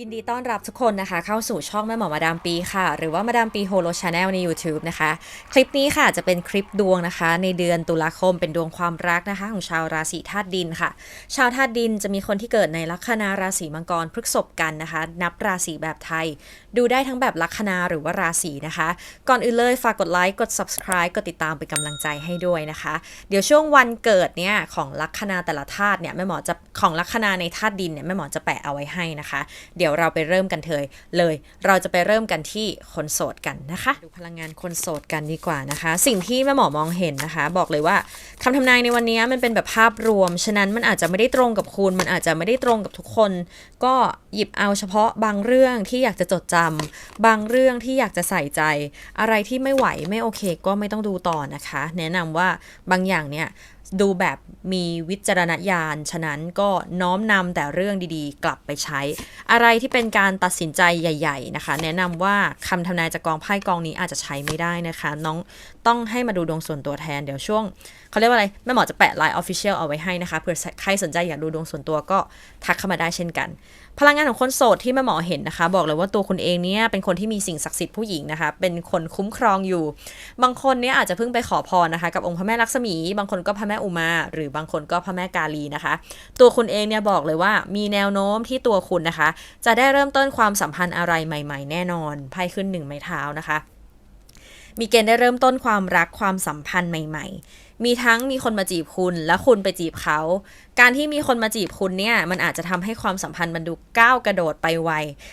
ยินดีต้อนรับทุกคนนะคะ เข้าสู่ช่องแม่หมอมาดามปีค่ะ หรือว่ามาดามปีโฮโลชาแนลใน YouTube นะคะ คลิปนี้ค่ะจะเป็นคลิปดวงนะคะ ในเดือนตุลาคมเป็นดวงความรักนะคะ ของชาวราศีธาตุดินค่ะ ชาวธาตุดินจะมีคนที่เกิดในลัคนาราศีมังกรพฤษภกันนะคะ นับราศีแบบไทย ดูได้ทั้งแบบลัคนาหรือว่าราศีนะคะ ก่อนอื่นเลยฝากกดไลค์กด subscribe กดติดตามเป็นกำลังใจให้ด้วยนะคะ เดี๋ยวช่วงวันเกิดเนี่ยของลัคนาแต่ละธาตุเนี่ยแม่หมอจะของลัคนาในธาตุดินเนี่ยแม่หมอจะแปะเอาไว้ให้นะคะเดี๋ยวเราไปเริ่มกันเถอะเลย เราจะไปเริ่มกันที่คนโสดกันนะคะ ดูพลังงานคนโสดกันดีกว่านะคะ สิ่งที่แม่หมอมองเห็นนะคะ บอกเลยว่าคำทำนายในวันนี้มันเป็นแบบภาพรวม ฉะนั้นมันอาจจะไม่ได้ตรงกับคุณ มันอาจจะไม่ได้ตรงกับทุกคน ก็หยิบเอาเฉพาะบางเรื่องที่อยากจะจดจำบางเรื่องที่อยากจะใส่ใจ อะไรที่ไม่ไหวไม่โอเค ก็ไม่ต้องดูต่อนะคะ แนะนำว่าบางอย่างเนี่ย ดูแบบมีวิจารณญาณ ฉะนั้นก็น้อมนำแต่เรื่องดีๆ กลับไปใช้ อะไรที่เป็นการตัดสินใจใหญ่ ๆ นะคะ แนะนำว่าคำทำนายจากกองไพ่กองนี้อาจจะใช้ไม่ได้นะคะ น้องต้องให้มาดูดวงส่วนตัวแทนเดี๋ยวช่วงเขาเรียกว่าอะไรแม่หมอจะแปะไลน์ออฟฟิเชียลเอาไว้ให้นะคะเผื่อใครสนใจอยากดูดวงส่วนตัวก็ทักเข้ามาได้เช่นกัน พลังงานของคนโสดที่แม่หมอเห็นนะคะ บอกเลยว่าตัวคุณเองเนี่ยเป็นคนที่มีสิ่งศักดิ์สิทธิ์ผู้หญิงนะคะ เป็นคนคุ้มครองอยู่ บางคนเนี่ยอาจจะเพิ่งไปขอพรนะคะ กับองค์พระแม่ลักษมี บางคนก็พระแม่อุมา หรือบางคนก็พระแม่กาลีนะคะ ตัวคุณเองเนี่ยบอกเลยว่ามีแนวโน้มที่ตัวคุณนะคะ จะได้เริ่มต้นความสัมพันธ์อะไรใหม่ ๆ แน่นอนไพ่ขึ้นหนึ่งไม้เท้านะคะ มีเกณฑ์ได้เริ่มต้นความรักความสัมพันธ์ใหม่ ๆมีทั้งมีคนมาจีบคุณและคุณไปจีบเขา การที่มีคนมาจีบคุณเนี่ยมันอาจจะทำให้ความสัมพันธ์มันดูก้าวกระโดดไปไว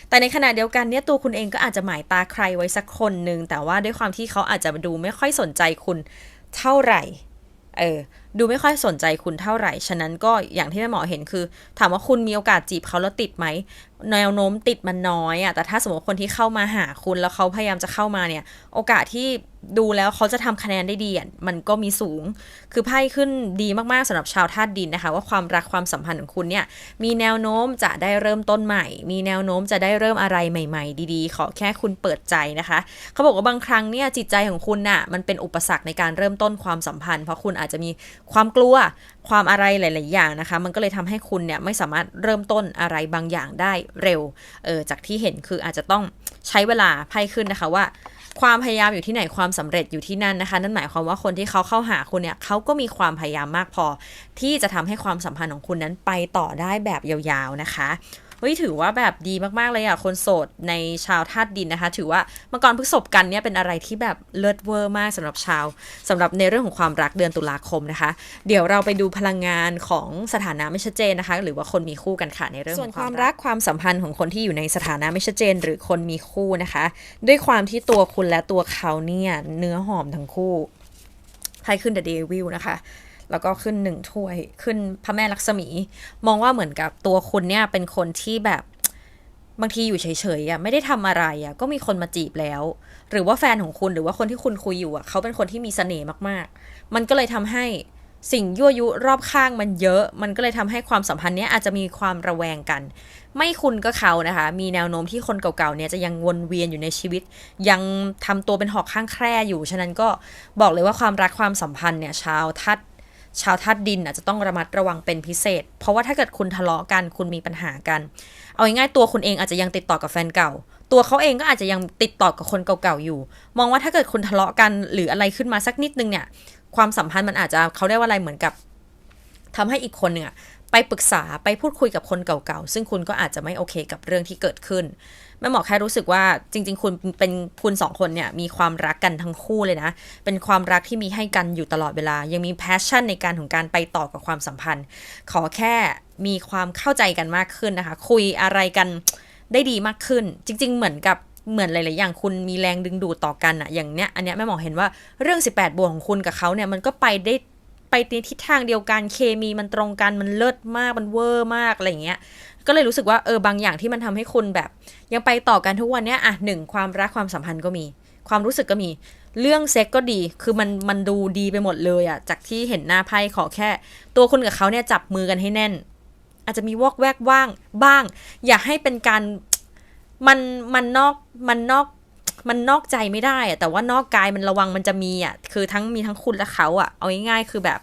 แต่ในขณะเดียวกันเนี่ยตัวคุณเองก็อาจจะหมายตาใครไว้สักคนหนึ่งแต่ว่าด้วยความที่เขาอาจจะดูไม่ค่อยสนใจคุณเท่าไหร่ เออ ดูไม่ค่อยสนใจคุณเท่าไหร่ ฉะนั้นก็อย่างที่แม่หมอเห็นคือ ถามว่าคุณมีโอกาสจีบเขาแล้วติดไหมแนวโน้มติดมันน้อยอะแต่ถ้าสมมติคนที่เข้ามาหาคุณแล้วเขาพยายามจะเข้ามาเนี่ย โอกาสที่ดูแล้วเขาจะทำคะแนนได้ดีอะมันก็มีสูง คือไพ่ขึ้นดีมากๆสำหรับชาวธาตุดินนะคะ ว่าความรักความสัมพันธ์ของคุณเนี่ยมีแนวโน้มจะได้เริ่มต้นใหม่ มีแนวโน้มจะได้เริ่มอะไรใหม่ ๆ ดีๆ ขอแค่คุณเปิดใจนะคะ เขาบอกว่าบางครั้งเนี่ยจิตใจของคุณน่ะมันเป็นอุปสรรคในการเริ่มต้นความสัมพันธ์ เพราะคุณอาจจะมีความกลัวความอะไรหลาย ๆ อย่างนะคะ มันก็เลยทำให้คุณเนี่ยไม่สามารถเริ่มต้นอะไรบางอย่างได้เร็วเออจากที่เห็นคืออาจจะต้องใช้เวลาไพ่ขึ้นนะคะว่า ความพยายามอยู่ที่ไหนความสำเร็จอยู่ที่นั่นนะคะ นั่นหมายความว่าคนที่เขาเข้าหาคุณเนี่ยเขาก็มีความพยายามมากพอ ที่จะทำให้ความสัมพันธ์ของคุณนั้นไปต่อได้แบบยาว ๆ นะคะ ฮ้ยถือว่าแบบดีมากๆเลยอะคนโสดในชาวธาตุดินนะคะ ถือว่ามังกรพฤษภกันเนี่ยเป็นอะไรที่แบบเลิศเวอร์มากสำหรับชาวสำหรับในเรื่องของความรักเดือนตุลาคมนะคะ เดี๋ยวเราไปดูพลังงานของสถานะไม่ชัดเจนนะคะ หรือว่าคนมีคู่กันค่ะในเรื่องของความรักความสัมพันธ์ของคนที่อยู่ในสถานะไม่ชัดเจน หรือคนมีคู่นะคะ ด้วยความที่ตัวคุณและตัวเขาเนี่ยเนื้อหอมทั้งคู่ไพ่ขึ้นเดอะเดวิลนะคะ แล้วก็ขึ้นหนึ่งถ้วยขึ้นพระแม่ลักษมี มองว่าเหมือนกับตัวคุณเนี่ยเป็นคนที่แบบบางทีอยู่เฉยๆอะไม่ได้ทำอะไรอะก็มีคนมาจีบแล้ว หรือว่าแฟนของคุณหรือว่าคนที่คุณคุยอยู่อะเขาเป็นคนที่มีเสน่ห์มากๆ มันก็เลยทำให้สิ่งยั่วยุรอบข้างมันเยอะ มันก็เลยทำให้ความสัมพันธ์เนี้ยอาจจะมีความระแวงกัน ไม่คุณก็เขานะคะ มีแนวโน้มที่คนเก่าๆเนี่ยจะยังวนเวียนอยู่ในชีวิต ยังทำตัวเป็นหอกข้างแคร่อยู่ ฉะนั้นก็บอกเลยว่าความรักความสัมพันธ์เนี่ยชาวทัด ชาวธาตุดินอาจจะต้องระมัดระวังเป็นพิเศษ เพราะว่าถ้าเกิดคุณทะเลาะกันคุณมีปัญหากัน เอาง่ายๆตัวคุณเองอาจจะยังติดต่อกับแฟนเก่า ตัวเขาเองก็อาจจะยังติดต่อกับคนเก่าๆอยู่ มองว่าถ้าเกิดคุณทะเลาะกันหรืออะไรขึ้นมาสักนิดนึงเนี่ยความสัมพันธ์มันอาจจะเขาเรียกว่าอะไรเหมือนกับ ทำให้อีกคนหนึ่งอะไปปรึกษาไปพูดคุยกับคนเก่าๆ ซึ่งคุณก็อาจจะไม่โอเคกับเรื่องที่เกิดขึ้นแม่หมอแค่รู้สึกว่าจริง ๆ คุณเป็นคุณสองคนเนี่ยมีความรักกันทั้งคู่เลยนะ เป็นความรักที่มีให้กันอยู่ตลอดเวลา ยังมีแพชชั่นในการของการไปต่อกับความสัมพันธ์ ขอแค่มีความเข้าใจกันมากขึ้นนะคะ คุยอะไรกันได้ดีมากขึ้น จริง ๆ เหมือนกับเหมือนหลาย ๆ อย่างคุณมีแรงดึงดูดต่อกันอะอย่างเนี้ย อันเนี้ยแม่หมอเห็นว่าเรื่อง 18บวกของคุณกับเขาเนี่ยมันก็ไปได้ ไปในทิศทางเดียวกันเคมีมันตรงกันมันเลิศมากมันเวอร์มากอะไรเงี้ยก็เลยรู้สึกว่าเออบางอย่างที่มันทำให้คุณแบบ ยังไปต่อกันทุกวันเนี้ยอะหนึ่งความรักความสัมพันธ์ก็มี ความรู้สึกก็มีเรื่องเซ็กก็ดี คือมันมันดูดีไปหมดเลยอะจากที่เห็นหน้าไพ่ขอแค่ ตัวคุณกับเขาเนี่ยจับมือกันให้แน่น อาจจะมีวอกแวกว่างบ้าง อย่าให้เป็นการมันมันนอกมันนอก มันนอกใจไม่ได้อะแต่ว่านอกกายมันระวังมันจะมีอะคือทั้งมีทั้งคุณและเขาอะเอาง่ายๆคือแบบ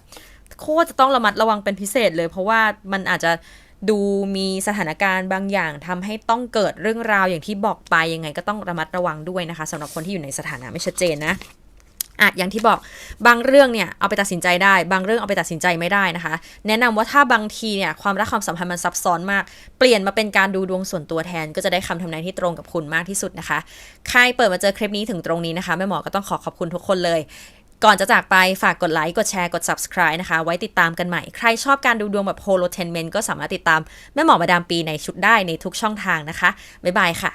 โคตรจะต้องระมัดระวังเป็นพิเศษเลย เพราะว่ามันอาจจะดูมีสถานการณ์บางอย่างทำให้ต้องเกิดเรื่องราวอย่างที่บอกไปยังไงก็ต้องระมัดระวังด้วยนะคะสำหรับคนที่อยู่ในสถานะไม่ชัดเจนนะ อะอย่างที่บอกบางเรื่องเนี่ยเอาไปตัดสินใจได้ บางเรื่องเอาไปตัดสินใจไม่ได้นะคะ แนะนำว่าถ้าบางทีเนี่ยความรักความสัมพันธ์มันซับซ้อนมาก เปลี่ยนมาเป็นการดูดวงส่วนตัวแทน ก็จะได้คำทำนายที่ตรงกับคุณมากที่สุดนะคะ ใครเปิดมาเจอคลิปนี้ถึงตรงนี้นะคะแม่หมอก็ต้องขอขอบคุณทุกคนเลยก่อนจะจากไปฝากกดไลค์ กดแชร์ กด subscribe นะคะ ไว้ติดตามกันใหม่ ใครชอบการดูดวงแบบ h o l o t e n m e n ก็สามารถติดตาม แม่หมอมาดามปีในชุดได้ในทุกช่องทางนะคะ บ๊ายบายค่ะ